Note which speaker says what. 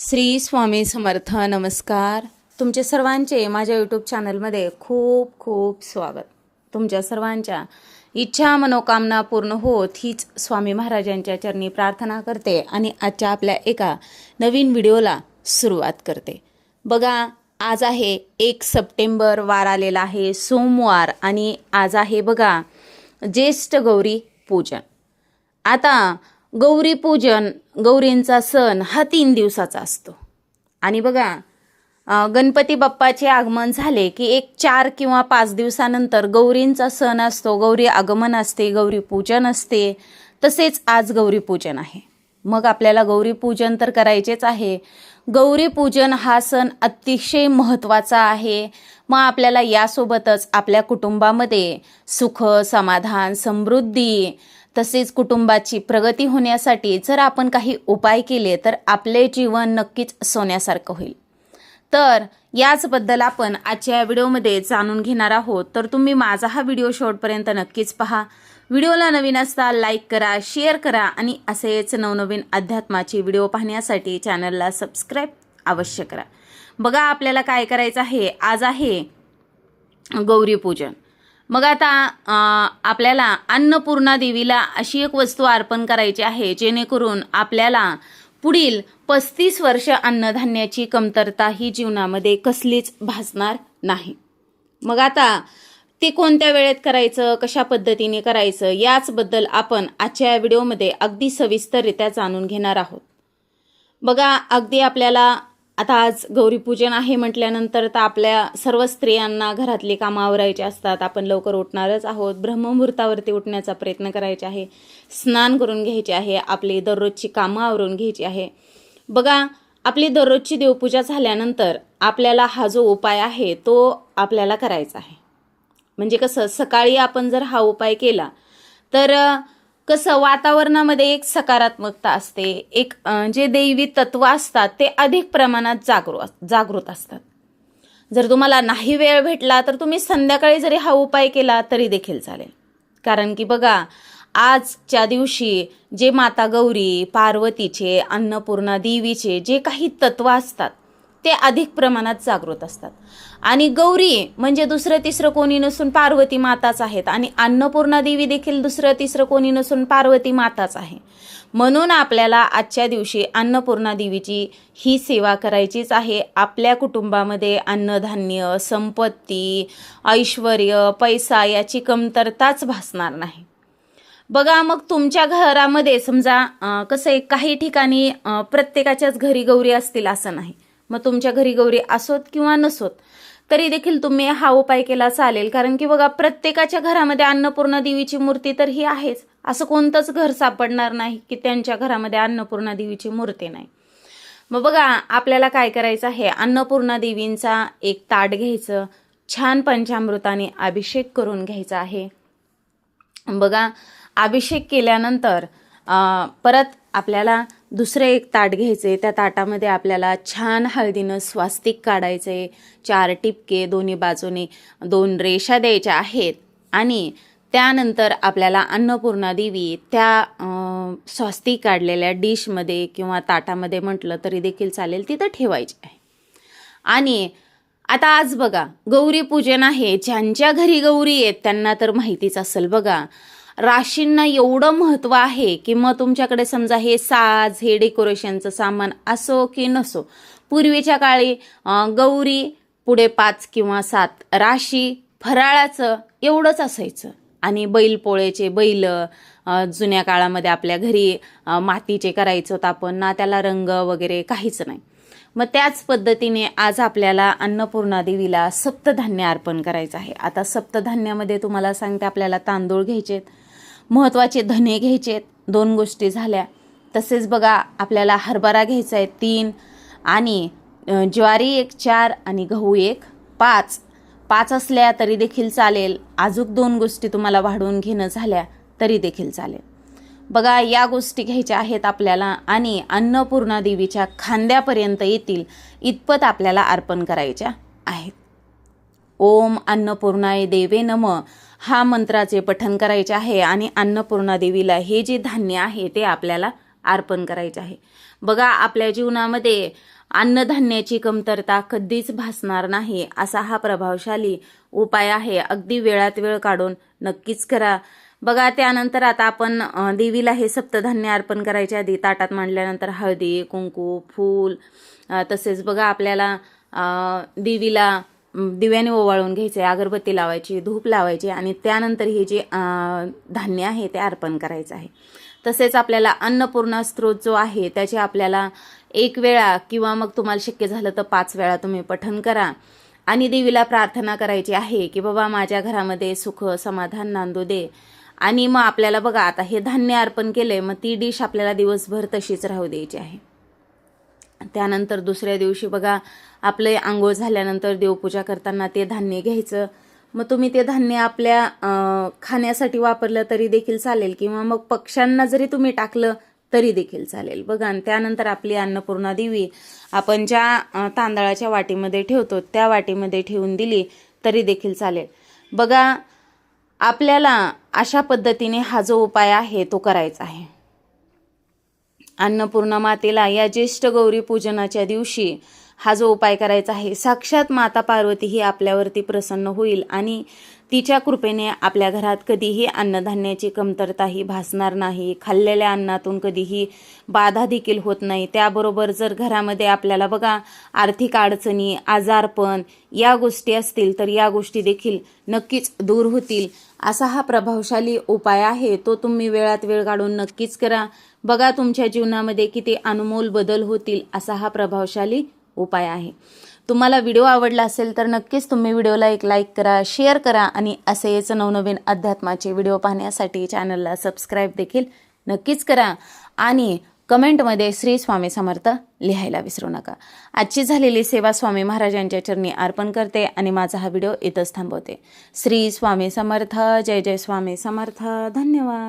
Speaker 1: श्री स्वामी समर्थ नमस्कार. तुमचे सर्वांचे माझ्या यूट्यूब चॅनलमध्ये खूप खूप स्वागत. तुमच्या सर्वांच्या इच्छा मनोकामना पूर्ण होत हीच स्वामी महाराजांच्या चरणी प्रार्थना करते आणि आजच्या आपल्या एका नवीन व्हिडिओला सुरुवात करते. बघा आज आहे एक सप्टेंबर वार आलेला आहे सोमवार आणि आज आहे बघा ज्येष्ठ गौरी पूजन. आता गौरी पूजन गौरींचा सण हा तीन दिवसाचा असतो. आणि बघा गणपती बाप्पाचे आगमन झाले की एक चार किंवा पाच दिवसानंतर गौरींचा सण असतो गौरी आगमन असते गौरी पूजन असते. तसेच आज गौरी पूजन आहे. मग आपल्याला गौरी पूजन तर करायचेच आहे. गौरी पूजन हा सण अतिशय महत्त्वाचा आहे. मग आपल्याला यासोबतच आपल्या कुटुंबामध्ये सुख समाधान समृद्धी तसेच कुटुंबाची प्रगती होण्यासाठी जर आपण काही उपाय केले तर आपले जीवन नक्कीच सोन्यासारखं होईल. तर याचबद्दल आपण आजच्या या व्हिडिओमध्ये जाणून घेणार आहोत. तर तुम्ही माझा हा व्हिडिओ शेवटपर्यंत नक्कीच पहा. व्हिडिओला नवीन असता लाईक करा शेअर करा आणि असेच नवनवीन अध्यात्माचे व्हिडिओ पाहण्यासाठी चॅनलला सबस्क्राईब अवश्य करा. बघा आपल्याला काय करायचं आहे. आज आहे गौरीपूजन. मग आता आपल्याला अन्नपूर्णा देवीला अशी एक वस्तू अर्पण करायची आहे जेणेकरून आपल्याला पुढील पस्तीस वर्ष अन्नधान्याची कमतरता ही जीवनामध्ये कसलीच भासणार नाही. मग आता ते कोणत्या वेळेत करायचं कशा पद्धतीने करायचं याचबद्दल आपण आजच्या या व्हिडिओमध्ये अगदी सविस्तररित्या जाणून घेणार आहोत. बघा अगदी आपल्याला आता आज गौरीपूजन आहे म्हटल्यानंतर तर आपल्या सर्व स्त्रियांना घरातली कामं आवरायची असतात. आपण लवकर उठणारच आहोत. ब्रह्ममुहूर्तावरती उठण्याचा प्रयत्न करायचा आहे. स्नान करून घ्यायचे आहे. आपली दररोजची कामं आवरून घ्यायची आहे. बघा आपली दररोजची देवपूजा झाल्यानंतर आपल्याला हा जो उपाय आहे तो आपल्याला करायचा आहे. म्हणजे कसं सकाळी आपण जर हा उपाय केला तर कसं वातावरणामध्ये एक सकारात्मकता असते एक जे दैवी तत्व असतात ते अधिक प्रमाणात जागृ जागृत असतात. जर तुम्हाला नाही वेळ भेटला तर तुम्ही संध्याकाळी जरी हा उपाय केला तरी देखील चालेल. कारण की बघा आजच्या दिवशी जे माता गौरी पार्वतीचे अन्नपूर्णा देवीचे जे काही तत्व असतात ते अधिक प्रमाणात जागृत असतात. आणि गौरी म्हणजे दुसरं तिसरं कोणी नसून पार्वती माताच आहेत. आणि अन्नपूर्णा देवी देखील दुसरं तिसरं कोणी नसून पार्वती माताच आहे. म्हणून आपल्याला आजच्या दिवशी अन्नपूर्णा देवीची ही सेवा करायचीच आहे. आपल्या कुटुंबामध्ये अन्नधान्य संपत्ती ऐश्वर पैसा याची कमतरताच भासणार नाही. बघा मग तुमच्या घरामध्ये समजा कसं आहे काही ठिकाणी प्रत्येकाच्याच घरी गौरी असतील असं नाही. मग तुमच्या घरी गौरी असोत किंवा नसोत तरी देखील तुम्ही हा उपाय केला चालेल. कारण की बघा प्रत्येकाच्या घरामध्ये अन्नपूर्णा देवीची मूर्ती तर ही आहेच. असं कोणतंच घर सापडणार नाही की त्यांच्या घरामध्ये अन्नपूर्णा देवीची मूर्ती नाही. मग बघा आपल्याला काय करायचं आहे? अन्नपूर्णा देवींचा एक ताट घ्यायचं छान पंचामृताने अभिषेक करून घ्यायचा आहे. बघा अभिषेक केल्यानंतर परत आपल्याला दुसरं एक ताट घ्यायचे. त्या ताटामध्ये आपल्याला छान हळदीनं स्वास्तिक काढायचे. चार टिपके दोन्ही बाजूने दोन रेषा द्यायच्या आहेत. आणि त्यानंतर आपल्याला अन्नपूर्णा देवी त्या स्वास्तिक काढलेल्या डिशमध्ये किंवा ताटामध्ये म्हटलं तरी देखील चालेल तिथं ठेवायची आहे. आणि आता आज बघा गौरी पूजन आहे. ज्यांच्या घरी गौरी आहेत त्यांना तर माहितीच असेल बघा. राशींना एवढं महत्त्व आहे की मग तुमच्याकडे समजा हे साज हे डेकोरेशनचं सामान असो की नसो पूर्वीच्या काळी गौरी पुढे पाच किंवा सात राशी फराळाचं एवढंच असायचं. आणि बैलपोळेचे बैल जुन्या काळामध्ये आपल्या घरी मातीचे करायचं होतं आपण ना त्याला रंग वगैरे काहीच नाही. मग त्याच पद्धतीने आज आपल्याला अन्नपूर्णा देवीला सप्तधान्य अर्पण करायचं आहे. आता सप्तधान्यामध्ये तुम्हाला सांगते आपल्याला तांदूळ घ्यायचेत. महत्त्वाचे धने घ्यायचेत दोन गोष्टी झाल्या. तसेच बघा आपल्याला हरभरा घ्यायचा आहे तीन. आणि ज्वारी एक चार आणि गहू एक पाच. पाच असल्या तरी देखील चालेल. अजून दोन गोष्टी तुम्हाला वाढवून घेणं झाल्या तरी देखील चालेल. बघा या गोष्टी घ्यायच्या आहेत आपल्याला आणि अन्नपूर्णा देवीच्या खांद्यापर्यंत येतील इतपत आपल्याला अर्पण करायच्या आहेत. ओम अन्नपूर्णाय देवे नम. हा मंत्राचे पठन करायचे आहे आणि अन्नपूर्णा देवीला हे जे धान्य आहे ते आपल्याला अर्पण करायचे आहे. बघा आपल्या जीवनामध्ये अन्नधान्याची कमतरता कधीच भासणार नाही असा हा प्रभावशाली उपाय आहे. अगदी वेळात वेळ काढून नक्कीच करा. बघा त्यानंतर आता आपण देवीला हे सप्तधान्य अर्पण करायच्या आधी. ताटात मांडल्यानंतर हळदी कुंकू फूल तसेच बघा आपल्याला देवीला दिव्याने ओवाळून घ्यायचे अगरबत्ती लावायची धूप लावायची आणि त्यानंतर हे जे धान्य आहे ते अर्पण करायचं आहे. तसेच आपल्याला अन्नपूर्णा स्त्रोत जो आहे त्याचे आपल्याला एक वेळा किंवा मग तुम्हाला शक्य झालं तर पाच वेळा तुम्ही पठण करा. आणि देवीला प्रार्थना करायची आहे की बाबा माझ्या घरामध्ये सुख समाधान नांदू दे. आणि मग आपल्याला बघा आता हे धान्य अर्पण केलंय मग ती डिश आपल्याला दिवसभर तशीच राहू द्यायची आहे. त्यानंतर दुसऱ्या दिवशी बघा आपले आंघोळ झाल्यानंतर देवपूजा करताना ते धान्य घ्यायचं. मग तुम्ही ते धान्य आपल्या खाण्यासाठी वापरलं तरी देखील चालेल किंवा मग पक्ष्यांना जरी तुम्ही टाकलं तरी देखील चालेल. बघा आणि त्यानंतर आपली अन्नपूर्णा देवी आपण ज्या तांदळाच्या वाटीमध्ये ठेवतो त्या वाटीमध्ये ठेवून दिली तरी देखील चालेल. बघा आपल्याला अशा पद्धतीने हा जो उपाय आहे तो करायचा आहे. अन्नपूर्णा मातेला या ज्येष्ठ गौरी पूजनाच्या दिवशी हा जो उपाय करायचा आहे साक्षात माता पार्वती ही आपल्यावरती प्रसन्न होईल आणि तिच्या कृपेने आपल्या घरात कधीही अन्नधान्याची कमतरताही भासणार नाही. खाल्लेल्या अन्नातून कधीही बाधा देखील होत नाही. त्याबरोबर जर घरामध्ये आपल्याला बघा आर्थिक अडचणी आजारपण या गोष्टी असतील तर या गोष्टी देखील नक्कीच दूर होतील. असा हा प्रभावशाली उपाय आहे. तो तुम्ही वेळात वेळ काढून नक्कीच करा. बघा तुमच्या जीवनामध्ये किती अनमोल बदल होतील असा हा प्रभावशाली उपाय आहे. तुम्हाला व्हिडिओ आवडला असेल तर नक्कीच तुम्ही व्हिडिओला एक लाईक करा शेअर करा आणि असेच नवनवीन अध्यात्माचे व्हिडिओ पाहण्यासाठी चॅनलला सबस्क्राईब देखील नक्कीच करा. आणि कमेंटमध्ये श्री स्वामी समर्थ लिहायला विसरू नका. आजची झालेली सेवा स्वामी महाराजांच्या चरणी अर्पण करते आणि माझा हा व्हिडिओ इथंच थांबवते. श्री स्वामी समर्थ जय जय स्वामी समर्थ. धन्यवाद.